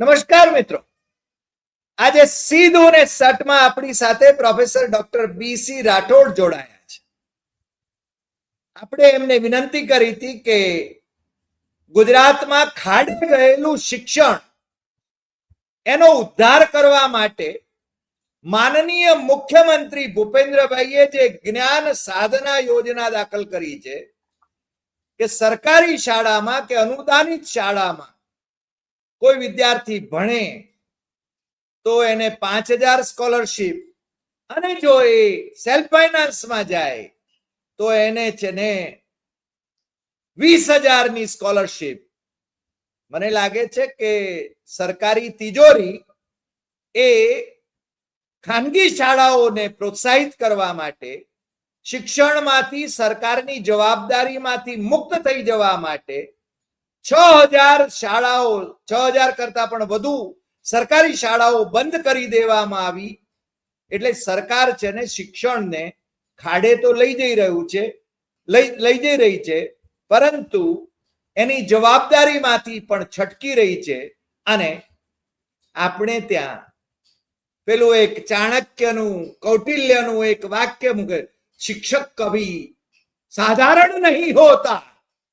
નમસ્કાર મિત્રો. આજે સીધું ને સટમાં આપણી સાથે પ્રોફેસર ડોક્ટર બીસી રાઠોડ જોડાયા છે. આપણે એમને વિનંતી કરી હતી કે ગુજરાતમાં ખાડે ગયેલું શિક્ષણ એનો ઉદ્ધાર કરવા માટે માનનીય મુખ્યમંત્રી ભૂપેન્દ્રભાઈએ જે જ્ઞાન સાધના યોજના દાખલ કરી છે, કે સરકારી શાળામાં કે અનુદાનિત શાળામાં કોઈ વિદ્યાર્થી ભણે તો એને પાંચ હજાર સ્કોલરશીપ અને જો એ સેલ્ફ ફાઇનાન્સમાં જાય તો એને છે ને વીસ હજારની સ્કોલરશીપ મને લાગે છે કે સરકારી તિજોરી એ ખાનગી શાળાઓને પ્રોત્સાહિત કરવા માટે, શિક્ષણમાંથી, સરકારની જવાબદારીમાંથી મુક્ત થઈ જવા માટે છ હજાર શાળાઓ, છ હજાર કરતા પણ વધુ સરકારી શાળાઓ બંધ કરી દેવામાં આવી. એટલે સરકાર છે ને શિક્ષણને ખાડે તો લઈ જઈ રહ્યું છે, લઈ જઈ રહી છે, પરંતુ એની જવાબદારીમાંથી પણ છટકી રહી છે અને આપણે ત્યાં પેલું એક ચાણક્યનું, કૌટિલ્યનું એક વાક્ય મૂકે, શિક્ષક કવિ સાધારણ નહીં હોતા.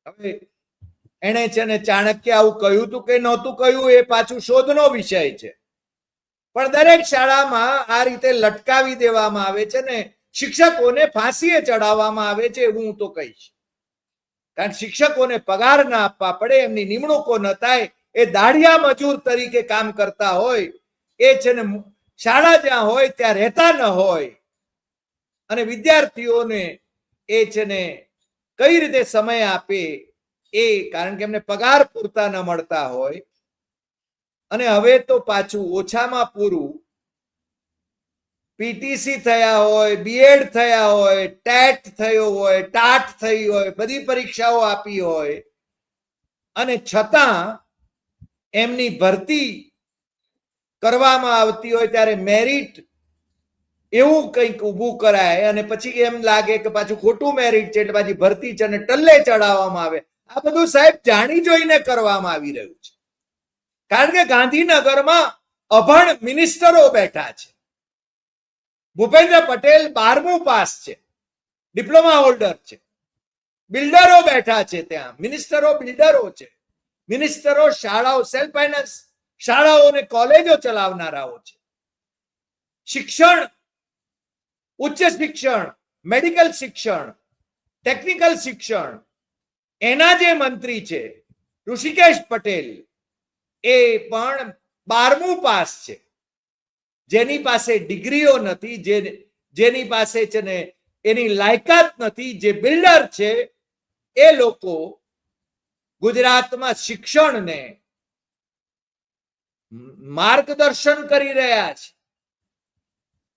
હવે એને છે ને ચાણક્ય આવું કહ્યું તું કે નહોતું કહ્યું, એ પાછું શોધનો વિષય છે. પણ દરેક શાળામાં આ રીતે લટકાવી દેવામાં આવે છે ને, શિક્ષકોને ફાંસીએ ચડાવવામાં આવે છે એવું હું તો કહીશ. કારણ શિક્ષકોને પગાર ના આપવા પડે, એમની નિમણૂકો ન થાય, એ દાઢિયા મજૂર તરીકે કામ કરતા હોય, એ છે ને શાળા જ્યાં હોય ત્યાં રહેતા ન હોય. અને વિદ્યાર્થીઓને એ છે ને કઈ રીતે સમય આપે એ, કારણ કે એમને પગાર પૂરતા ન મળતા હોય. અને હવે તો પાછું ઓછામાં પૂરું. પીટીસી થયા હોય બીએડ થયા હોય, ટેટ થયો હોય, ટાટ થઈ હોય, બધી પરીક્ષાઓ આપી હોય. અને છતાં એમની ભરતી કરવામાં આવતી હોય ત્યારે મેરિટ એવું કંઈક ઊભું કરાય અને પછી એમ લાગે કે પાછું ખોટું મેરિટ છે એટલે પાછી ભરતી છે અને ટલ્લે ચડાવવામાં આવે. આ બધું સાહેબ જાણી જોઈને કરવામાં આવી રહ્યું છે. કારણ કે ગાંધીનગરમાં અભણ મિનિસ્ટરો બેઠા છે. ભૂપેન્દ્ર પટેલ બારમું પાસ છે. ડિપ્લોમા હોલ્ડર છે. બિલ્ડરો બેઠા છે ત્યાં. મિનિસ્ટરો બિલ્ડરો છે. મિનિસ્ટરો શાળાઓ, સેલ્ફ ફાઇનાન્સ શાળાઓ અને કોલેજો ચલાવનારાઓ છે. શિક્ષણ, ઉચ્ચ શિક્ષણ, મેડિકલ શિક્ષણ, ટેકનિકલ શિક્ષણ એના જે મંત્રી છે, ઋષિકેશ પટેલ, એ પણ બારમું પાસ છે. જેની પાસે ડિગ્રીઓ નથી, જે જેની પાસે છે ને એની લાયકાત નથી, જે બિલ્ડર છે, એ લોકો ગુજરાતમાં શિક્ષણને માર્ગદર્શન કરી રહ્યા છે.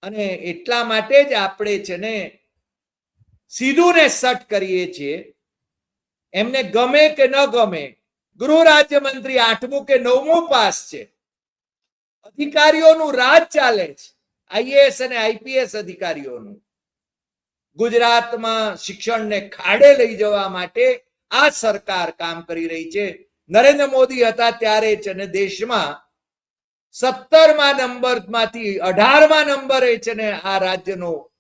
અને એટલા માટે જ આપણે છે ને સીધું ને સટ કરીએ છીએ. એમને ગમે કે ન ગમે, ગૃહ રાજ્યમંત્રી આઠમું કે નવમું પાસ છે. અધિકારીઓનું રાજ ચાલે છે. આઈએએસ અને આઈપીએસ અધિકારીઓનું. ગુજરાતમાં શિક્ષણને ખાડે લઈ જવા માટે આ સરકાર કામ કરી રહી છે. નરેન્દ્ર મોદી હતા ત્યારે છે અને દેશમાં સત્તરમા નંબરમાંથી અઢારમા નંબરે છે ને આ રાજ્યનો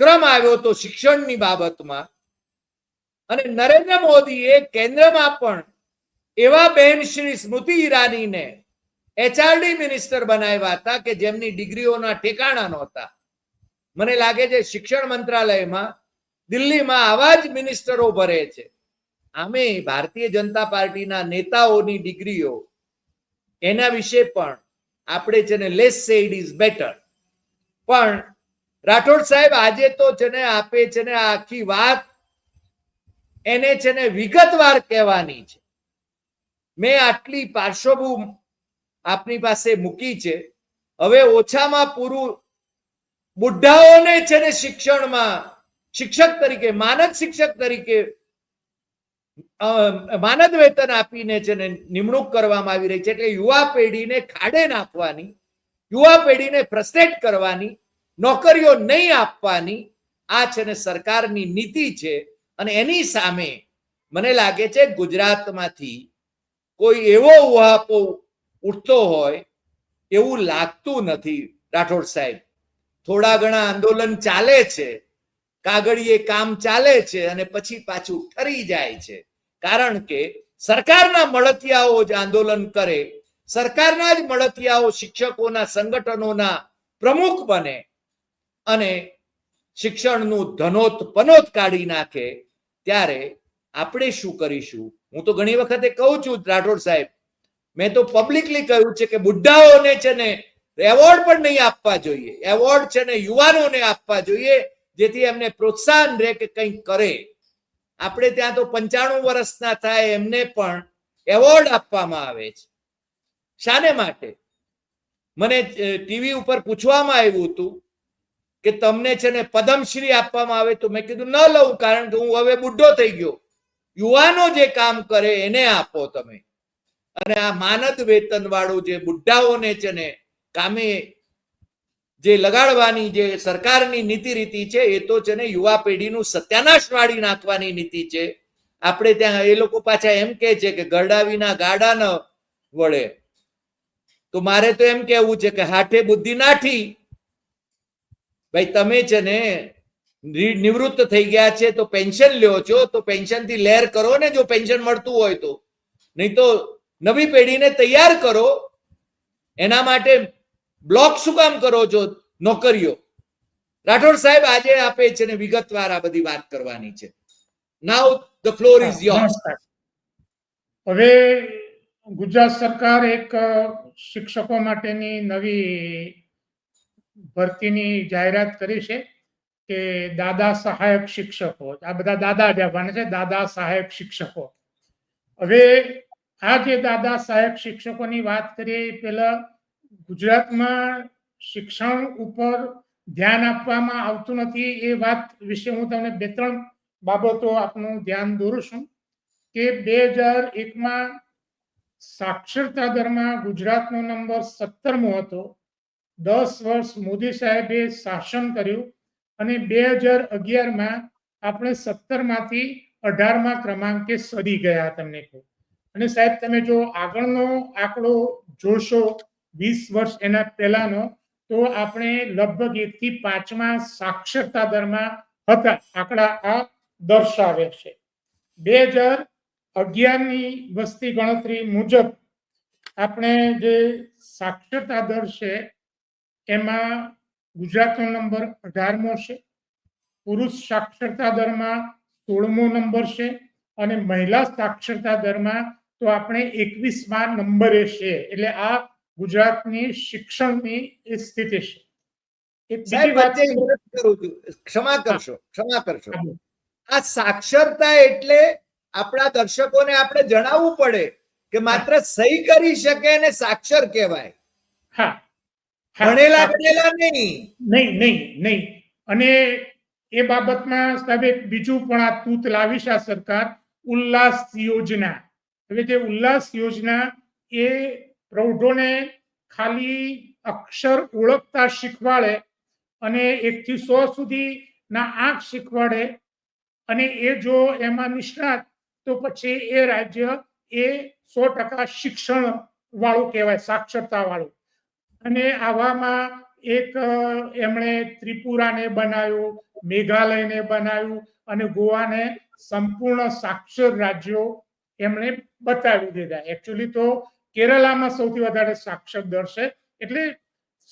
ક્રમ આવ્યો તો શિક્ષણની બાબતમાં અને નરેન્દ્ર મોદીએ કેન્દ્રમાં પણ એવા બેન શ્રી સ્મૃતિ ઈરાનીને એચઆરડી મિનિસ્ટર બનાવ્યા હતા કે જેમની ડિગ્રીઓના ઠેકાણા નહોતા. મને લાગે છે શિક્ષણ મંત્રાલયમાં દિલ્હીમાં આવા જ મિનિસ્ટરો ભરે છે. આમે ભારતીય જનતા પાર્ટીના નેતાઓની ડિગ્રીઓ. એના વિશે પણ આપણે છે ને લેસ સેડ ઇઝ બેટર પણ રાઠોડ સાહેબ આજે તો છે ને આપે છે ને આખી વાત એને છે ને વિગતવાર કહેવાની છે. મેં આટલી પાર્શ્વભૂ આપની પાસે મૂકી છે. હવે ઓછામાં પૂરું બુઢાઓને છે ને શિક્ષણમાં, શિક્ષક તરીકે, માનદ શિક્ષક તરીકે માનદ વેતન આપીને છે ને નિમણૂક કરવામાં આવી રહી છે. એટલે યુવા પેઢીને ખાડે નાખવાની, યુવા પેઢીને ફ્રસ્ટ્રેટ કરવાની, નોકરીઓ નહીં આપવાની આ છે ને સરકારની નીતિ છે. અને એની સામે મને લાગે છે ગુજરાતમાંથી કોઈ એવો ઉહાપો ઉઠતો હોય એવું લાગતું નથી રાઠોડ સાહેબ. થોડા ઘણા આંદોલન ચાલે છે, કાગળીએ કામ ચાલે છે અને પછી પાછું ઠરી જાય છે. કારણ કે સરકારના મળતિયાઓ જ આંદોલન કરે, સરકારના જ મળતિયાઓ શિક્ષકોના, સંગઠનોના પ્રમુખ બને અને શિક્ષણનું ધનોત પનોત કાઢી નાખે, ત્યારે આપણે શું કરીશું? હું તો ઘણી વખતે કહું છું, રાઠોડ સાહેબ, મેં તો પબ્લિકલી કહ્યું છે કે બુઢ્ઢાઓને છે ને એવોર્ડ પણ નહીં આપવા જોઈએ. એવોર્ડ છે ને યુવાનોને આપવા જોઈએ, જેથી એમને પ્રોત્સાહન રહે કે કંઈક કરે. આપણે ત્યાં તો પંચાણું વર્ષના થાય, એમને પણ એવોર્ડ આપવામાં આવે છે. શાને માટે? મને ટીવી ઉપર પૂછવામાં આવ્યું હતું કે તમને છે ને પદ્મશ્રી આપવામાં આવે તો મેં કીધું, ન લઉં, કારણ કે હું હવે બુઢો થઈ ગયો. યુવાનો જે કામ કરે એને આપો તમે. અને આ માનદ વેતન વાળું જે બુઢાઓને છે ને કામે જે લગાડવાની જે સરકારની નીતિ રીતિ છે, એ તો છે ને યુવા પેઢીનું સત્યાનાશ વાળી નાખવાની નીતિ છે. આપણે ત્યાં એ લોકો પાછા એમ કે છે કે ગરડા વિના ગાડા ન વળે. તો મારે તો એમ કેવું છે કે હાથે બુદ્ધિ નાઠી ભાઈ, તમે છે ને નિવૃત્ત થઈ ગયા છે, તો પેન્શન લ્યો છો, તો પેન્શનથી લેર કરો ને જો પેન્શન મળતું હોય તો. નહીં તો નવી પેઢીને તૈયાર કરો. એના માટે બ્લોક શું કામ કરો છો? નોકરીઓ. રાઠોડ સાહેબ આજે આપે છે ને વિગતવાર આ બધી વાત કરવાની છે. Now the floor is your નમસ્કાર. હવે ગુજરાત સરકાર એક શિક્ષકો માટેની નવી ભરતીની જાહેરાત કરી છે કે દાદા સહાયક શિક્ષકો, આ બધા દાદા જવાના છે, દાદા સહાયક શિક્ષકો. હવે આ જે દાદા સહાયક શિક્ષકોની વાત કરીએ, એ પહેલા ગુજરાતમાં શિક્ષણ ઉપર ધ્યાન આપવામાં આવતું નથી એ વાત વિશે હું તમને બે ત્રણ બાબતો આપનું ધ્યાન દોરું છું કે બે હજાર એકમાં સાક્ષરતા દરમાં ગુજરાતનો નંબર સત્તરમો હતો. દસ વર્ષ મોદી સાહેબે શાસન કર્યું અને બે હજાર અગિયારમાં આપણે સત્તરમાંથી અઢારમા ક્રમાંકે સરી ગયા તમને કહું. અને સાહેબ, તમે જો આગળનો આંકડો જોશો, વીસ વર્ષ એના પહેલાનો, તો આપણે લગભગ એકથી પાંચમા સાક્ષરતા દરમાં હતા. આંકડા આ દર્શાવે છે. બે હજાર અગિયારની વસ્તી ગણતરી મુજબ આપણે જે સાક્ષરતા દર છે એમાં ગુજરાતનો નંબર અઢારમો છે પુરુષ સાક્ષરતા દરમાં સોળમો નંબર છે અને મહિલા સાક્ષરતા દરમાં તો આપણે એકવીસમાં નંબરે છે એટલે આ ગુજરાતની શિક્ષણની એ સ્થિતિ છે. ક્ષમા કરશો ક્ષમા કરશો. આ સાક્ષરતા એટલે આપણા દર્શકોને આપણે જણાવવું પડે કે માત્ર સહી કરી શકે અને સાક્ષર કહેવાય. હા, ભણેલા. ગણેલા નહીં. નહીં નહીં નહીં. અને એ બાબતમાં સાહેબ એક બીજું પણ આ તૂત લાવી છે આ સરકાર ઉલ્લાસ યોજના. હવે જે ઉલ્લાસ યોજના એ પ્રૌઢોને ખાલી અક્ષર ઓળખતા શીખવાડે અને એકથી સો સુધીના આંખ શીખવાડે અને એ જો એમાં નિષ્ણાત તો પછી એ રાજ્ય એ સો ટકા શિક્ષણ વાળું કહેવાય સાક્ષરતા વાળું અને આવામાં એક એમણે ત્રિપુરાને બનાવ્યું, મેઘાલયને બનાવ્યું અને ગોવાને સંપૂર્ણ સાક્ષર રાજ્યો એમણે બતાવી દીધા. એકચ્યુઅલી તો કેરલામાં સૌથી વધારે સાક્ષર દર છે. એટલે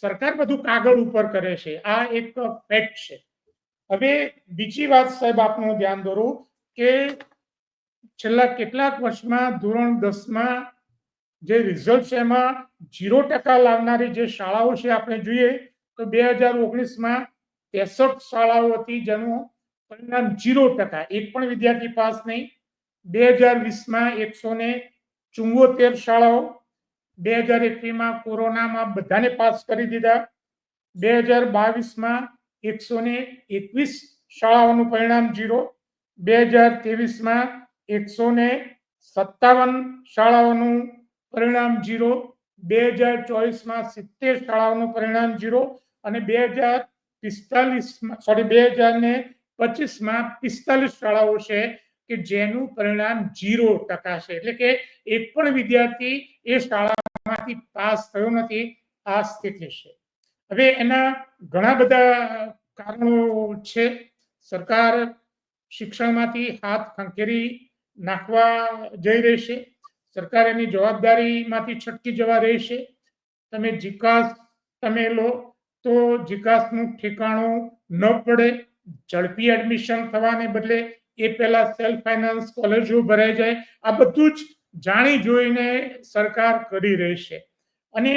સરકાર બધું કાગળ ઉપર કરે છે. આ એક ફેક્ટ છે. હવે બીજી વાત સાહેબ આપનું ધ્યાન દોરું કે છેલ્લા કેટલાક વર્ષમાં ધોરણ દસમાં જે રિઝલ્ટ છે એમાં જીરો ટકા લાવનારી જે શાળાઓ છે આપણે જોઈએ, તો બે હજાર ઓગણીસમાં ત્રેસઠ શાળાઓ હતી જેનું પરિણામ જીરો ટકા, એક પણ વિદ્યાર્થી પાસ નહીં. બે હજાર વીસમાં એકસો ને ચુંવોતેર શાળાઓ, બે હજાર એકવીસમાં કોરોનામાં બધાને પાસ કરી દીધા, બે હજાર બાવીસમાં એકસો ને એકવીસ શાળાઓનું પરિણામ જીરો બે હજાર ત્રેવીસમાં એકસો ને સત્તાવન શાળાઓનું પરિણામ જીરો, બે હજાર ચોવીસમાં સિત્તેર શાળાઓનું પરિણામ જીરો અને બે હજાર પિસ્તાલીસમાં સોરી બે હજાર ને પચીસમાં પિસ્તાલીસ શાળાઓ છે કે જેનું પરિણામ જીરો ટકા છે એટલે કે એક પણ વિદ્યાર્થી એ શાળામાંથી પાસ થયો નથી, આ સ્થિતિ છે. હવે એના ઘણા બધા કારણો છે. સરકાર શિક્ષણમાંથી હાથ ખંખેરી નાખવા જઈ રહી છે. સરકાર એની જવાબદારીમાંથી છટકી જવા રહેશે. તમે જીકાસ, તમે લો તો જીકાસનું ઠેકાણું ન પડે. ઝડપી એડમિશન થવાને બદલે એ પહેલા સેલ્ફ ફાઇનાન્સ કોલેજો ભરાઈ જાય. આ બધું જ જાણી જોઈને સરકાર કરી રહેશે. અને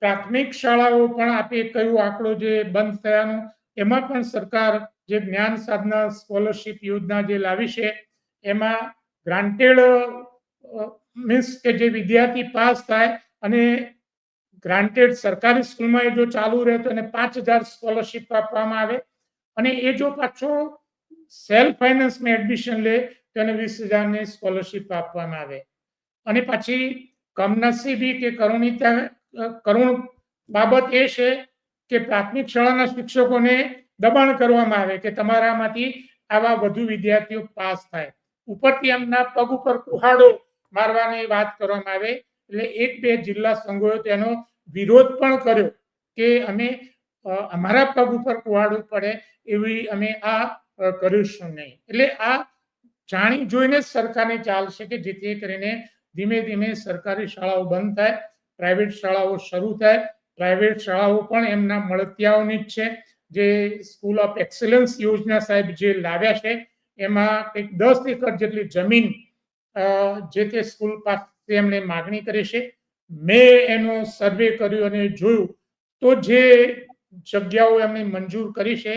પ્રાથમિક શાળાઓ પણ આપે કયું આંકડો જે બંધ થયાનો, એમાં પણ સરકાર જે જ્ઞાન સાધના સ્કોલરશિપ યોજના જે લાવી છે, એમાં ગ્રાન્ટેડ મીન્સ કે જે વિદ્યાર્થી પાસ થાય અને ગ્રાન્ટેડ સરકારી સ્કૂલમાં એ જો ચાલુ રહે તો એને પાંચ હજાર સ્કોલરશીપ આપવામાં આવે અને એ જો પાછો સેલ્ફ ફાઇનાન્સમાં એડમિશન લે તો એને વીસ હજારની સ્કોલરશીપ આપવામાં આવે. અને પછી કમનસીબી કે કરુણિતા કરુણ બાબત એ છે કે પ્રાથમિક શાળાના શિક્ષકોને દબાણ કરવામાં આવે કે તમારામાંથી આવા વધુ વિદ્યાર્થીઓ પાસ થાય. ઉપરથી એમના પગ ઉપર કુહાડો મારવાની વાત કરવામાં આવે એટલે એક બે જિલ્લા સંઘોએ તેનો વિરોધ પણ કર્યો કે અમે અમારા પગ ઉપર કુહાડું પડે એવી અમે આ કરીશું નહીં. એટલે આ જાણી જોઈને સરકારની ચાલ છે કે જેથી કરીને ધીમે ધીમે સરકારી શાળાઓ બંધ થાય, પ્રાઇવેટ શાળાઓ શરૂ થાય. પ્રાઇવેટ શાળાઓ પણ એમના મળતિયાઓની જ છે. જે સ્કૂલ ઓફ એક્સલન્સ યોજના સાહેબ જે લાવ્યા છે, એમાં કંઈક દસ એકર જેટલી જમીન જે તે સ્કૂલ પાસે એમણે માગણી કરી છે, મેં એનો સર્વે કર્યો અને જોયું, તો જે જગ્યાઓ એમણે મંજૂર કરી છે,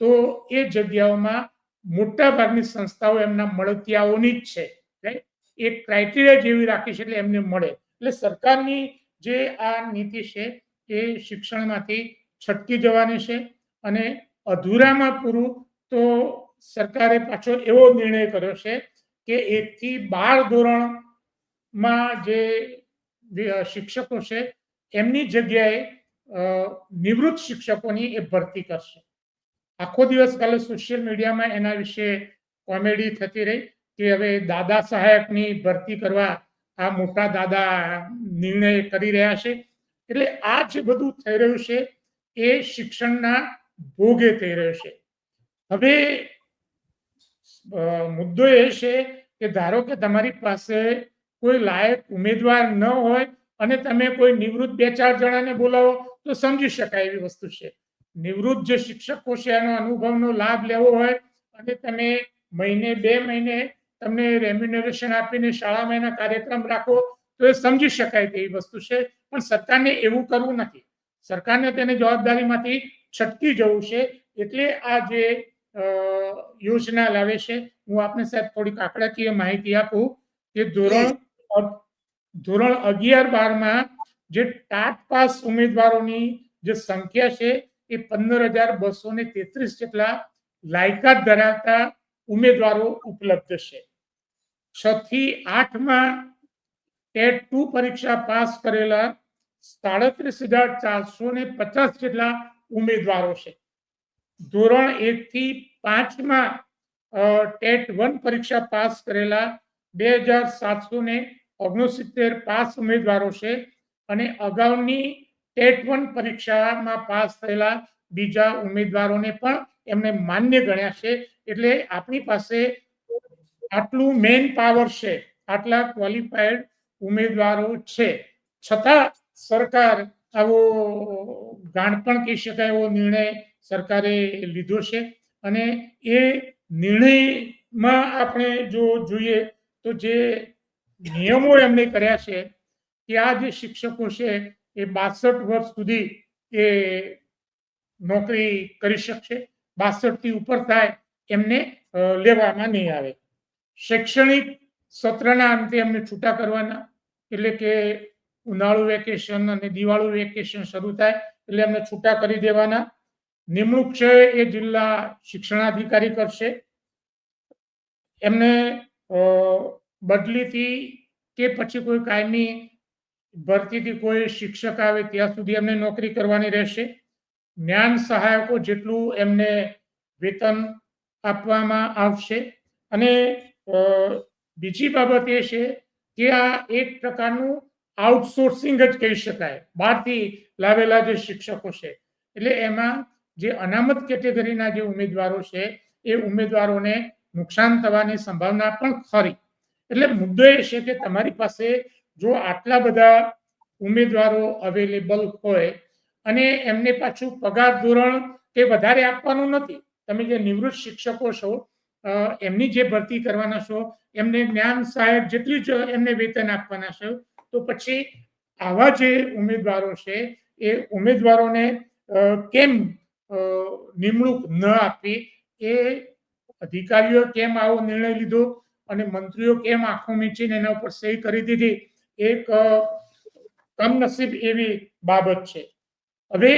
તો એ જગ્યાઓમાં મોટાભાગની સંસ્થાઓ એમના મળતિયાઓની જ છે રાઈટ એક ક્રાઇટેરિયા જેવી રાખી છે એટલે એમને મળે. એટલે સરકારની જે આ નીતિ છે, એ શિક્ષણમાંથી છટકી જવાની છે અને અધૂરામાં પૂરું તો સરકારે પાછો એવો નિર્ણય કર્યો છે કે એકથી બાર ધોરણમાં જે શિક્ષકો છે, એમની જગ્યાએ નિવૃત્ત શિક્ષકોની એ ભરતી કરશે. આખો દિવસ કાલે સોશિયલ મીડિયામાં એના વિશે કોમેડી થતી રહી કે હવે દાદા સહાયકની ભરતી કરવા આ મોટા દાદા નિર્ણય કરી રહ્યા છે. એટલે આ જે બધું થઈ રહ્યું છે એ શિક્ષણના ભોગે થઈ રહ્યું છે. હવે મુદ્દો એ છે કે ધારો કે તમારી પાસે કોઈ લાયક ઉમેદવાર ન હોય અને તમે કોઈ નિવૃત્ત બે ચાર જણાને બોલાવો, તો સમજી શકાય એવી વસ્તુ છે. નિવૃત્ત જે શિક્ષકો છે, એનો અનુભવનો લાભ લેવો હોય અને તમે મહિને, બે મહિને તમને રેમ્યુનરેશન આપીને શાળામાં એના કાર્યક્રમ રાખો, તો એ સમજી શકાય તેવી વસ્તુ છે. પણ સરકારને એવું કરવું નથી. સરકારને તેની જવાબદારીમાંથી છટકી જવું છે. એટલે આ જે યોજના લાવે છે. હું આપને સાહેબ થોડીક આંકડાકીય માહિતી આપું કે ધોરણ ધોરણ અગિયાર બારમાં જે ટાટ પાસ ઉમેદવારોની જે સંખ્યા છે એ પંદર હજાર બસો ને તેત્રીસ જેટલા લાયકાત ધરાવતા ઉમેદવારો ઉપલબ્ધ છે. છ થી આઠમાં ટેટ ટુ પરીક્ષા પાસ કરેલા સાડત્રીસ હજાર ચારસો ને પચાસ જેટલા ઉમેદવારો છે. ધોરણ એક થી પાંચમાં ટેટ વન પરીક્ષા પાસ કરેલા બે હજાર સાતસો ને ઓગણસિત્તેર પાસ ઉમેદવારો છે અને અગાઉની ટેટ વન પરીક્ષામાં પાસ થયેલા બીજા ઉમેદવારોને પણ એમને માન્ય ગણ્યા છે. એટલે આપણી પાસે આટલું મેન પાવર છે, આટલા ક્વોલિફાઈડ ઉમેદવારો છે. છતાં સરકાર આવો ગાણપણ કહી શકાય એવો નિર્ણય સરકારે લીધો છે. અને એ નિર્ણયમાં આપણે જો જોઈએ તો જે નિયમો એમને કર્યા છે કે આ જે શિક્ષકો છે એ બાસઠ વર્ષ સુધી એ નોકરી કરી શકશે. બાસઠથી ઉપર થાય એમને લેવામાં નહીં આવે. શૈક્ષણિક સત્રના અંતે એમને છૂટા કરવાના, એટલે કે ઉનાળુ વેકેશન અને દિવાળુ વેકેશન શરૂ થાય એટલે એમને છૂટા કરી દેવાના. નિમણૂક છે એ જિલ્લા શિક્ષણાધિકારી કરશે. એમને બદલીથી કે પછી કોઈ કાયમી ભરતીથી કોઈ શિક્ષક આવે ત્યાં સુધી એમને નોકરી કરવાની રહેશે. જ્ઞાન સહાયકો જેટલું એમને વેતન આપવામાં આવશે. અને બીજી બાબત એ છે કે આ એક પ્રકારનું આઉટસોર્સિંગ જ કહી શકાય. બહારથી લાવેલા જે શિક્ષકો છે. એટલે એમાં જે અનામત કેટેગરીના જે ઉમેદવારો છે, એ ઉમેદવારોને નુકસાન થવાની સંભાવના પણ ખરી. એટલે મુદ્દો એ છે કે તમારી પાસે જો આટલા બધા ઉમેદવારો અવેલેબલ હોય અને એમને પાછું પગાર ધોરણ કે વધારે આપવાનું નથી. તમે જે નિવૃત્ત શિક્ષકો છો એમની જે ભરતી કરવાના છો, એમને જ્ઞાન સહાયક જેટલી જ એમને વેતન આપવાના છે તો પછી આવા જે ઉમેદવારો છે એ ઉમેદવારોને કેમ નિમણૂક ન આપવી એ અધિકારીઓ કેમ આવો નિર્ણય લીધો? અને મંત્રીઓ કેમ આંખો મીચીને એના ઉપર સહી કરી દીધી? એક કમનસીબ એવી બાબત છે. હવે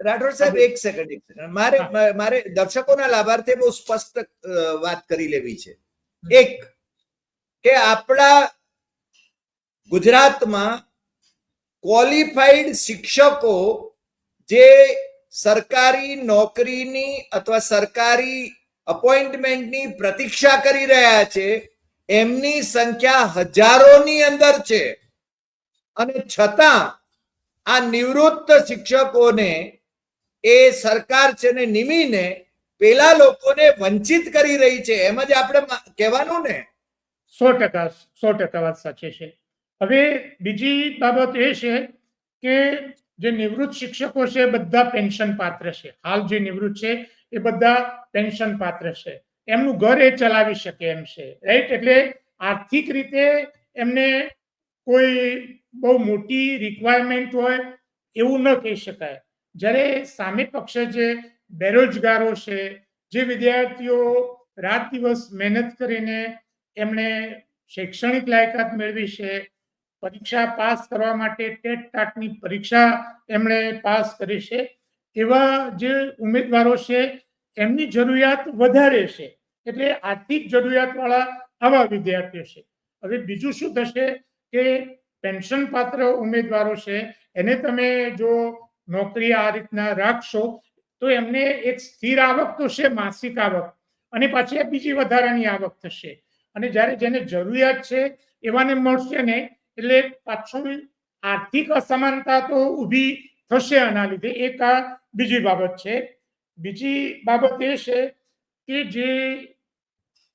રાઠોડ સાહેબ એક સેકન્ડ એક સેકન્ડ મારે મારે દર્શકોના લાભાર્થે બહુ સ્પષ્ટ વાત કરી લેવી છે. એક કે આપણા ગુજરાતમાં ક્વોલિફાઈડ શિક્ષકો જે સરકારી નોકરીની અથવા સરકારી અપોઇન્ટમેન્ટની પ્રતીક્ષા કરી રહ્યા છે, એમની સંખ્યા હજારોની અંદર છે. અને છતાં આ નિવૃત્ત શિક્ષકોને એ સરકાર છે ને નિમીને પેલા લોકોને વંચિત કરી રહી છે. એમ જ આપણે કહેવાનું ને? સો ટકા સો ટકા વાત સાચી છે. હવે બીજી બાબત એ છે કે જે નિવૃત્ત શિક્ષકો છે બધા પેન્શન પાત્ર છે. હાલ જે નિવૃત્ત છે એ બધા પેન્શન પાત્ર છે. એમનું ઘર એ ચલાવી શકે એમ છે. રાઈટ એટલે આર્થિક રીતે એમને કોઈ બહુ મોટી રિક્વાયરમેન્ટ હોય એવું ન કહી શકાય. જ્યારે સામે પક્ષે જે બેરોજગારો છે, જે વિદ્યાર્થીઓ રાત દિવસ મહેનત કરીને એમણે શૈક્ષણિક લાયકાત મેળવી છે પરીક્ષા પાસ કરવા માટે ટેટ ટાટની પરીક્ષા એમણે પાસ કરી છે. એવા જે ઉમેદવારો છે, એમની જરૂરિયાત વધારે છે. એટલે આર્થિક જરૂરિયાતવાળા આવા વિદ્યાર્થીઓ છે. હવે બીજું શું થશે કે પેન્શન પાત્ર ઉમેદવારો છે, એને તમે જો નોકરી આ રીતના રાખશો, તો એમને એક સ્થિર આવક તો છે, માસિક આવક. અને પાછી બીજી વધારાની આવક થશે. અને જ્યારે જેને જરૂરિયાત છે, એવાને મળશે ને એટલે પાછું આર્થિક અસમાનતા તો ઊભી થશે આના લીધે. એક આ બીજી બાબત છે. બીજી બાબત એ છે કે જે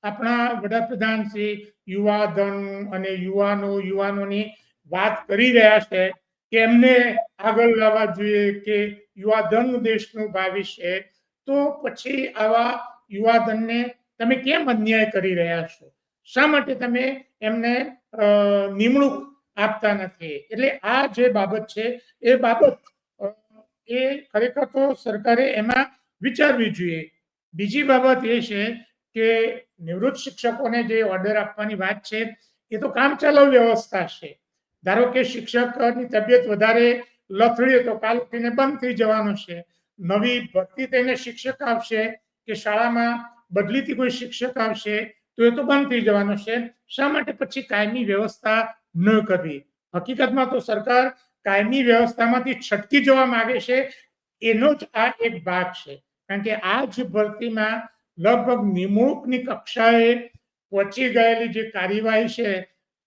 આપણા વડાપ્રધાન શ્રી યુવા ધન અને યુવાનો, યુવાનોની વાત કરી રહ્યા છે કે એમને આગળ લાવવા જોઈએ કે યુવા ધન દેશનું ભાવિ છે. તો પછી આવા યુવા ધનને તમે કેમ અન્યાય કરી રહ્યા છો? શા માટે તમે એમને નિમણૂક આપતા નથી. એટલે આ જે બાબત છે, એ બાબત એ ખરેખર તો સરકારે એમાં વિચારવી જોઈએ. બીજી બાબત એ છે કે નિવૃત્ત શિક્ષકોને જે ઓર્ડર આપવાની વાત છે, એ તો કામચલાઉ વ્યવસ્થા છે. ધારો કે શિક્ષકની તબિયત વધારે લથડી તો કાલ ઉઠીને બંધ થઈ જવાનો છે. નવી ભરતી થઈને શિક્ષક આવશે કે શાળામાં બદલીથી કોઈ શિક્ષક આવશે તો એ તો બંધ થઈ જવાનો છે. શા માટે પછી કાયમી વ્યવસ્થા ન કરવી? હકીકતમાં તો સરકાર કાયમી વ્યવસ્થામાંથી છટકી જવા માંગે છે. એનો જ આ એક ભાગ છે. કારણ કે આ જ ભરતીમાં લગભગ નિમણૂકની કક્ષાએ પહોંચી ગયેલી જે કાર્યવાહી છે,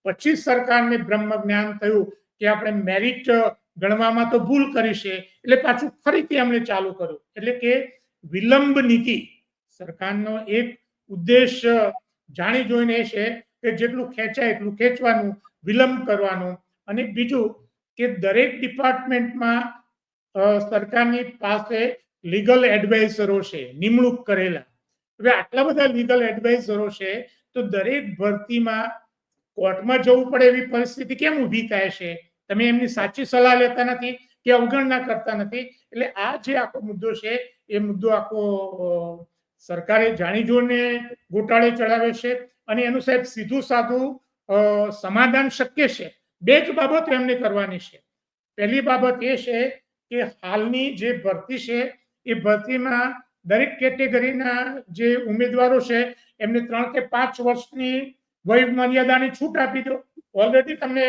પછી સરકારને બ્રહ્મ જ્ઞાન થયું કે આપણે મેરિટ ગણવામાં તો ભૂલ કરી છે, એટલે પાછું ફરીથી એમણે ચાલુ કર્યું. એટલે કે વિલંબ નીતિ સરકારનો એક ઉદ્દેશ જાણી જોઈને છે કે જેટલું ખેંચાય એટલું ખેંચવાનું, વિલંબ કરવાનું અને બીજું કે દરેક ડિપાર્ટમેન્ટમાં સરકારની પાસે લીગલ એડવાઇઝરો છે, નિમણૂક કરેલા. હવે આટલા બધા લીગલ એડવાઇઝરો છે, તો દરેક ભરતીમાં કોર્ટમાં જવું પડે એવી પરિસ્થિતિ કેમ ઊભી થાય છે? તમે એમની સાચી સલાહ લેતા નથી કે અવગણના કરતા નથી? એટલે આ જે આખો મુદ્દો છે, એ મુદ્દો આખો સરકારે જાણી જોઈને ગોટાળે ચડાવે છે અને એનું સાહેબ સીધું સાધું સમાધાન શક્ય છે. બે જ બાબતો એમને કરવાની છે. પહેલી બાબત એ છે કે હાલની જે ભરતી છે, એ ભરતીમાં દરેક કેટેગરીના જે ઉમેદવારો છે, એમને ત્રણ કે પાંચ વર્ષની વય મર્યાદાની છૂટ આપી દો. ઓલરેડી તમને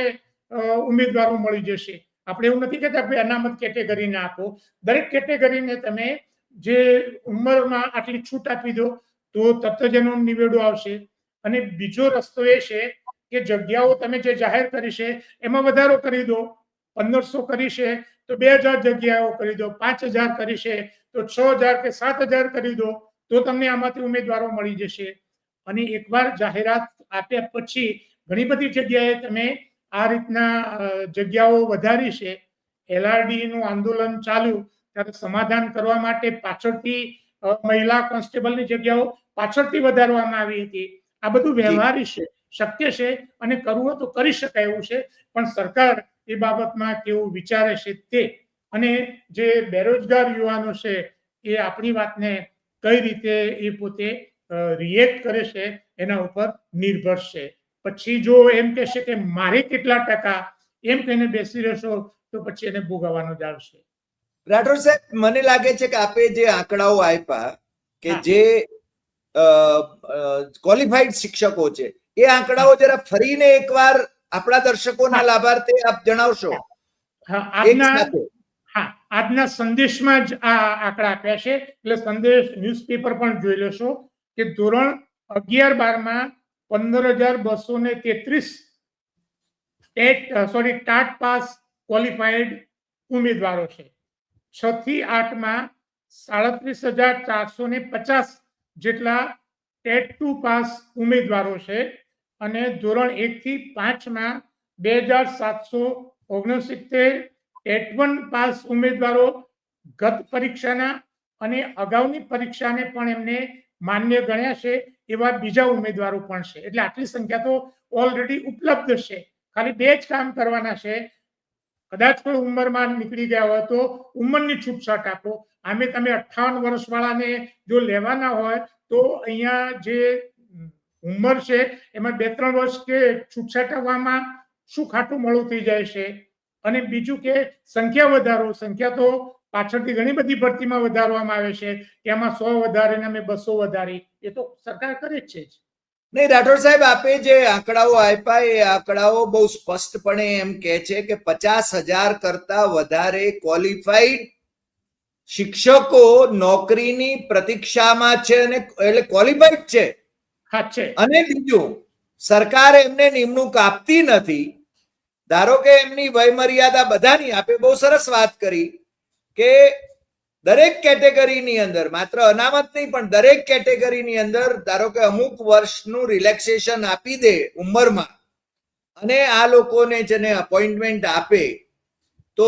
ઉમેદવારો મળી જશે. આપણે એવું નથી કહેતા કે અનામત કેટેગરીને આપો. દરેક કેટેગરીને તમે જે ઉંમરમાં આટલી છૂટ આપી દો, તો એનો નિવેડો આવશે. અને બીજો રસ્તો એ છે કે જગ્યાઓ તમે જે જાહેર કરી છે, એમાં વધારો કરી દો. પંદરસો કરી છે, તો બે હજાર જગ્યાઓ કરી દો. પાંચ હજાર કરી છે, તો છ હજાર કે સાત હજાર કરી દો, તો તમને આમાંથી ઉમેદવારો મળી જશે. અને એકવાર જાહેરાત આપ્યા પછી ઘણી બધી જગ્યાએ તમે આ રીતના જગ્યાઓ વધારી છે. એલઆરડી નું આંદોલન ચાલ્યું ત્યારે સમાધાન કરવા માટે પાછળથી મહિલા કોન્સ્ટેબલની જગ્યાઓ પાછળથી વધારવામાં આવી હતી. આ બધું વ્યવહારી છે શક્ય છે અને કરવું તો કરી શકાય એવું છે પણ સરકાર એ બાબતમાં કેવું વિચારે છે તે અને જે બેરોજગાર યુવાનો છે એ આપણી વાતને કઈ રીતે એ પોતે રિએક્ટ કરે છે એના ઉપર નિર્ભર છે. પછી જો એમ કહેશે કે મારે કેટલા ટકા એમ કહીને બેસી રહેશો તો પછી એને ભોગવવાનો જ આવશે. રાઠોડ સાહેબ મને લાગે છે કે આપે જે આંકડાઓ આપ્યા કે જે ક્વોલિફાઈડ શિક્ષકો છે એ આંકડાઓ જરા ફરીને એકવાર આપણા દર્શકોના. લાભાર્થે આપ જણાવશો? હા આજના સંદેશમાં જ આ આંકડા આપ્યા છે એટલે સંદેશ ન્યૂઝપેપર પણ જોઈ લેશો કે ધોરણ અગિયાર બારમાં પંદર હજાર બસો ને તેત્રીસ TET sorry TAT pass qualified ઉમેદવારો છે. છ થી આઠમાં સાડત્રીસ હજાર ચારસો ને પચાસ જેટલા ટેટ ટુ પાસ ઉમેદવારો છે અને ધોરણ એક થી પાંચમાં બે હજાર સાતસો ઓગણસિત્તેર ટેટ વન પાસ ઉમેદવારો ગત પરીક્ષાના અને અગાઉની પરીક્ષાને પણ એમને માન્ય ગણ્યા છે એવા બીજા ઉમેદવારો પણ છે. એટલે આટલી સંખ્યા તો ઓલરેડી ઉપલબ્ધ છે. ખાલી બે જ કામ કરવાના છે. કદાચ કોઈ ઉંમરમાં નીકળી ગયા હોય તો ઉંમરની છૂટછાટ આપો. આમે તમે અઠ્ઠાવન વર્ષ વાળાને જો લેવાના હોય તો અહીંયા જે ઉંમર છે એમાં બે ત્રણ વર્ષ કે છૂટછાટ આવવામાં શું ખાટું મોડું થઈ જાય છે? અને બીજું કે સંખ્યા વધારો. સંખ્યા તો પાછળથી ઘણી બધી ભરતીમાં વધારવામાં આવે છે કે એમાં સો વધારીને અમે બસો વધારી. એ તો સરકાર કરે જ છે નહીં રાઠોડ સાહેબ આપે જે આંકડાઓ આપ્યા એ આંકડાઓ બહુ સ્પષ્ટપણે એમ કહે છે કે પચાસ હજાર કરતા વધારે ક્વોલિફાઈડ શિક્ષકો નોકરીની પ્રતીક્ષામાં છે અને એટલે ક્વોલિફાઈડ છે. છે. અને બીજું સરકાર એમને નિમણૂક આપતી નથી. ધારો કે એમની વયમર્યાદા બધાની આપે બહુ સરસ વાત કરી કે દરેક કેટેગરીની અંદર, માત્ર અનામત નહીં, પણ દરેક કેટેગરીની અંદર, ધારો કે અમુક વર્ષનું રિલેક્સેશન આપી દે ઉંમરમાં, અને આ લોકોને જેને અપોઇન્ટમેન્ટ આપે, તો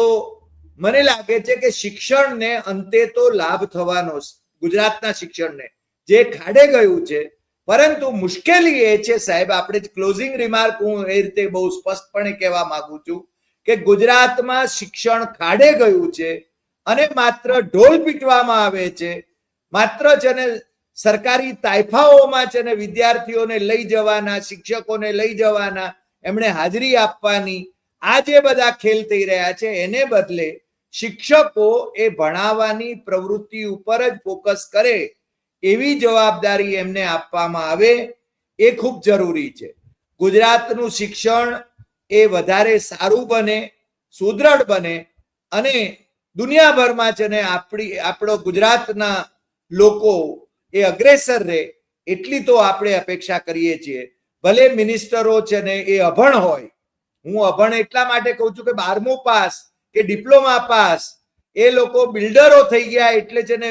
મને લાગે છે કે શિક્ષણને અંતે તો લાભ થવાનો. ગુજરાતના શિક્ષણને, જે ખાડે ગયું છે પરંતુ મુશ્કેલી એ છે, સાહેબ, આપણે ક્લોઝિંગ રિમાર્ક હું એ રીતે બહુ સ્પષ્ટપણે કહેવા માંગુ છું, કે ગુજરાતમાં શિક્ષણ ખાડે ગયું છે અને માત્ર ઢોલ પીટવામાં આવે છે. માત્ર છે ને સરકારી તાયફાઓમાં છે ને વિદ્યાર્થીઓને લઈ જવાના, શિક્ષકોને લઈ જવાના, એમણે હાજરી આપવાની. આ જે બધા ખેલ થઈ રહ્યા છે, એને બદલે શિક્ષકો એ ભણાવવાની પ્રવૃત્તિ ઉપર જ ફોકસ કરે એવી જવાબદારી એમને આપવામાં આવે એ ખૂબ જરૂરી છે. ગુજરાતનું શિક્ષણ એ વધારે સારું બને સુદૃઢ બને અને દુનિયાભરમાં છે ને આપણી, આપણો ગુજરાતના લોકો એ અગ્રેસર રહે, એટલી તો આપણે અપેક્ષા કરીએ છીએ. ભલે મિનિસ્ટરો છે ને એ અભણ હોય, હું અભણ એટલા માટે કહું છું કે બારમું પાસ કે ડિપ્લોમા પાસ, એ લોકો બિલ્ડરો થઈ ગયા એટલે છે ને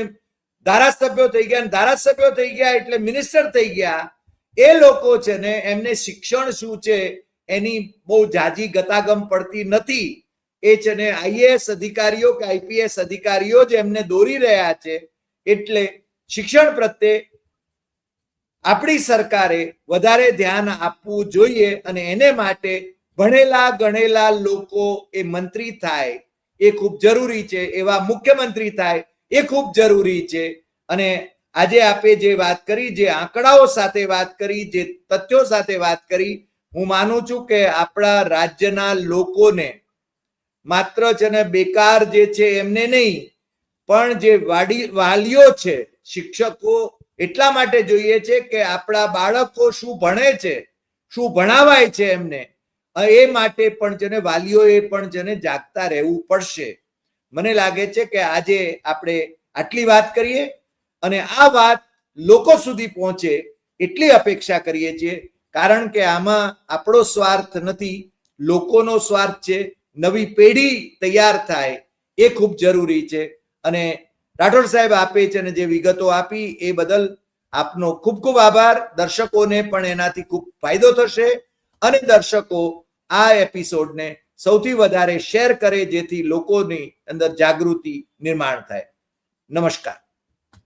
ધારાસભ્યો થઈ ગયા ધારાસભ્યો થઈ ગયા એટલે મિનિસ્ટર થઈ ગયા, એ લોકો છે ને એમને શિક્ષણ શું છે એની બહુ જાજી ગતાગમ પડતી નથી. એ છે આઈએએસ અધિકારીઓ કે આઈપીએસ અધિકારીઓ જ એમને દોરી રહ્યા છે એટલે શિક્ષણ પ્રત્યે આપણી સરકારે વધારે ધ્યાન આપવું જોઈએ અને એને માટે ભણેલા ગણેલા લોકો એ મંત્રી થાય. એ ખૂબ જરૂરી છે, એવા મુખ્યમંત્રી થાય એ ખૂબ જરૂરી છે. અને આજે આપે જે વાત કરી, જે આંકડાઓ સાથે વાત કરી, જે તથ્યો સાથે વાત કરી, હું માનું છું કે આપણા રાજ્યના લોકોને માત્ર છે ને બેકાર જે છે એમને નહીં, પણ જે વાડી, વાલીઓ છે, શિક્ષકો એટલા માટે જોઈએ છે કે આપણા બાળકો શું ભણે છે, શું ભણાવાય છે એમને એ માટે પણ છે ને વાલીઓએ પણ છે ને જાગતા રહેવું પડશે. મને લાગે છે કે આજે આપણે આટલી વાત કરીએ અને આ વાત લોકો સુધી પહોંચે એટલી અપેક્ષા કરીએ છીએ, કારણ કે આમાં આપણો સ્વાર્થ નથી, લોકોનો સ્વાર્થ છે નવી પેઢી તૈયાર થાય એ ખૂબ જરૂરી છે. અને રાઠોડ સાહેબ આપે છે અને જે વિગતો આપી એ બદલ આપનો ખૂબ ખૂબ આભાર. દર્શકોને પણ એનાથી ખૂબ ફાયદો થશે અને દર્શકો આ એપિસોડને સૌથી વધારે શેર કરે જેથી લોકોની અંદર જાગૃતિ નિર્માણ થાય. નમસ્કાર.